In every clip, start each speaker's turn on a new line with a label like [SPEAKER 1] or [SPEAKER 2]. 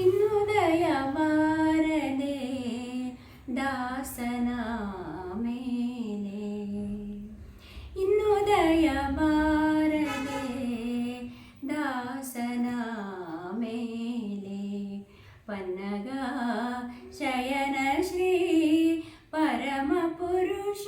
[SPEAKER 1] ഇന്നുദയ ഭാരതേ ദാസനാമേനെ. ഇന്നുദയ ഭാരതേ ദാസനാമേലെ പന്നഗ ശയനശ്രീ പരമപുരുഷ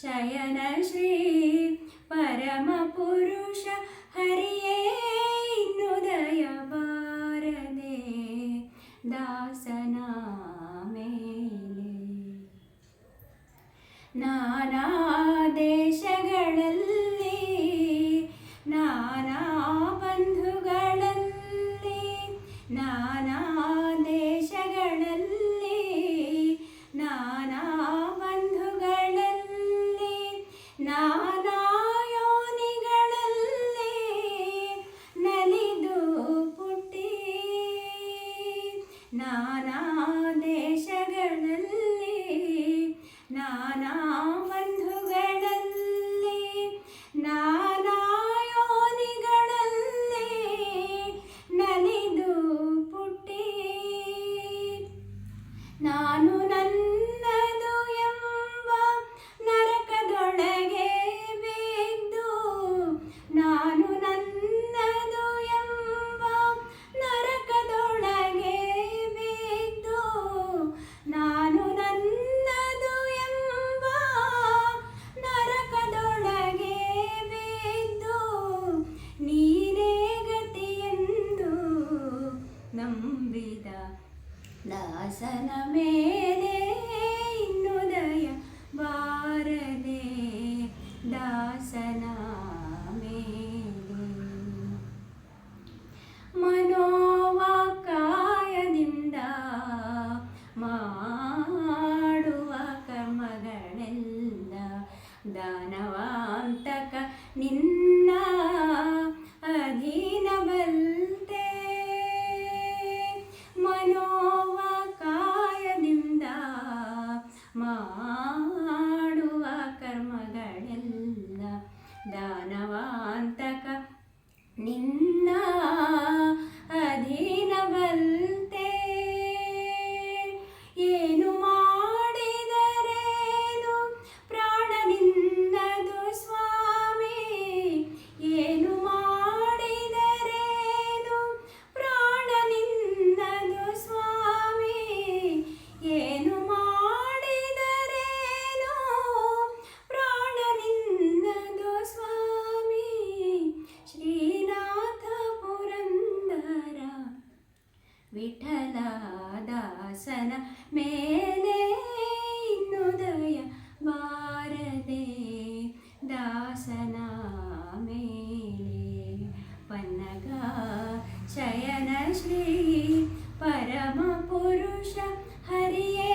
[SPEAKER 1] ಶಯನ ಶ್ರೀ ಪರಮ ಪುರುಷ ಹರಿಯೇ ಇನ್ನುದಯ ಬಾರದೆ ದಾಸನ ಮೇಲೆ. ನಾನಾ ದೇಶಗಳಲ್ಲಿ ನಾನಾ ನಂಬಿದ ದಾಸನ ಮೇಲೆ ಇನ್ನುದಯ ಬಾರದೆ ದಾಸನ ಮೇಲೆ ಮನೋವಾಕಾಯದಿಂದ ಮಾಡುವ ಕರ್ಮಗಳೆಲ್ಲ ದಾನವಾಂತಕ ನಿನ್ನ ಮಾಡುವ ಕರ್ಮಗಳೆಲ್ಲ ದಾನವಾಂತಕ. ನಿನ್ನ ಅಧೀನವಲ್ತೆ ചന്ദന മേലെ ഇന്നുദയ ഭാരതേ ദാസന മേലെ പന്നക ശയന ശ്രീ പരമപുരുഷ ഹരിയേ.